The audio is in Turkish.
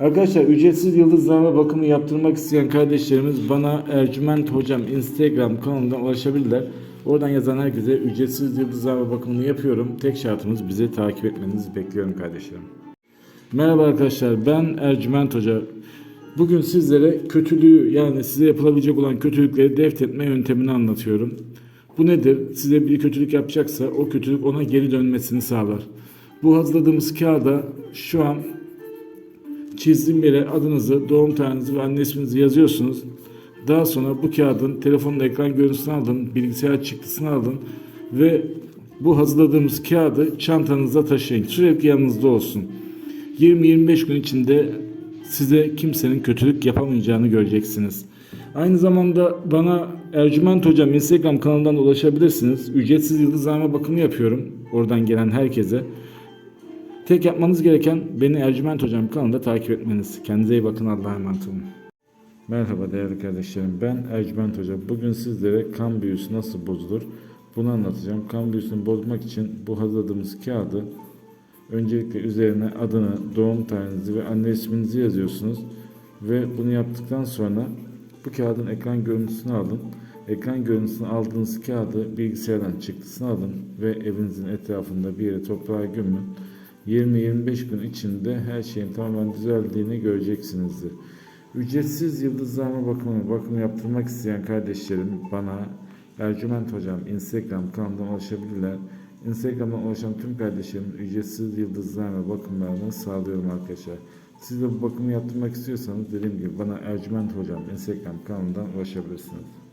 Arkadaşlar ücretsiz yıldızlarma bakımı yaptırmak isteyen kardeşlerimiz bana Ercüment Hocam Instagram kanalından ulaşabilirler. Oradan yazan herkese ücretsiz yıldızlarma bakımını yapıyorum. Tek şartımız bizi takip etmenizi bekliyorum kardeşlerim. Merhaba arkadaşlar ben Ercüment Hoca. Bugün sizlere kötülüğü yani size yapılabilecek olan kötülükleri deft etme yöntemini anlatıyorum. Bu nedir? Size bir kötülük yapacaksa o kötülük ona geri dönmesini sağlar. Bu hazırladığımız kağıda şu an çizdiğim yere adınızı, doğum tarihinizi ve anne isminizi yazıyorsunuz. Daha sonra bu kağıdın telefonun ekran görüntüsünü alın, bilgisayar çıktısını alın ve bu hazırladığımız kağıdı çantanızda taşıyın. Sürekli yanınızda olsun. 20-25 gün içinde size kimsenin kötülük yapamayacağını göreceksiniz. Aynı zamanda bana Ercüment Hocam Instagram kanalından ulaşabilirsiniz. Ücretsiz yıldızlama bakımı yapıyorum. Oradan gelen herkese. Tek yapmanız gereken beni Ercüment Hocam kanalında takip etmeniz. Kendinize iyi bakın. Allah'a emanet olun. Merhaba değerli kardeşlerim. Ben Ercüment Hoca. Bugün sizlere kan büyüsü nasıl bozulur bunu anlatacağım. Kan büyüsünü bozmak için bu hazırladığımız kağıdı öncelikle üzerine adını, doğum tarihinizi ve anne isminizi yazıyorsunuz. Ve bunu yaptıktan sonra bu kağıdın ekran görüntüsünü alın. Ekran görüntüsünü aldığınız kağıdı bilgisayardan çıktısını alın ve evinizin etrafında bir yere toprağa gömün. 20-25 gün içinde her şeyin tamamen düzeldiğini göreceksinizdir. Ücretsiz yıldızlama bakımı, bakım yaptırmak isteyen kardeşlerim bana Ercüment Hocam Instagram kanalından ulaşabilirler. Instagram'dan ulaşan tüm kardeşlerim ücretsiz yıldızlama bakımlarını sağlıyorum arkadaşlar. Siz de bu bakımı yaptırmak istiyorsanız dediğim gibi bana Ercüment Hocam Instagram kanalından ulaşabilirsiniz.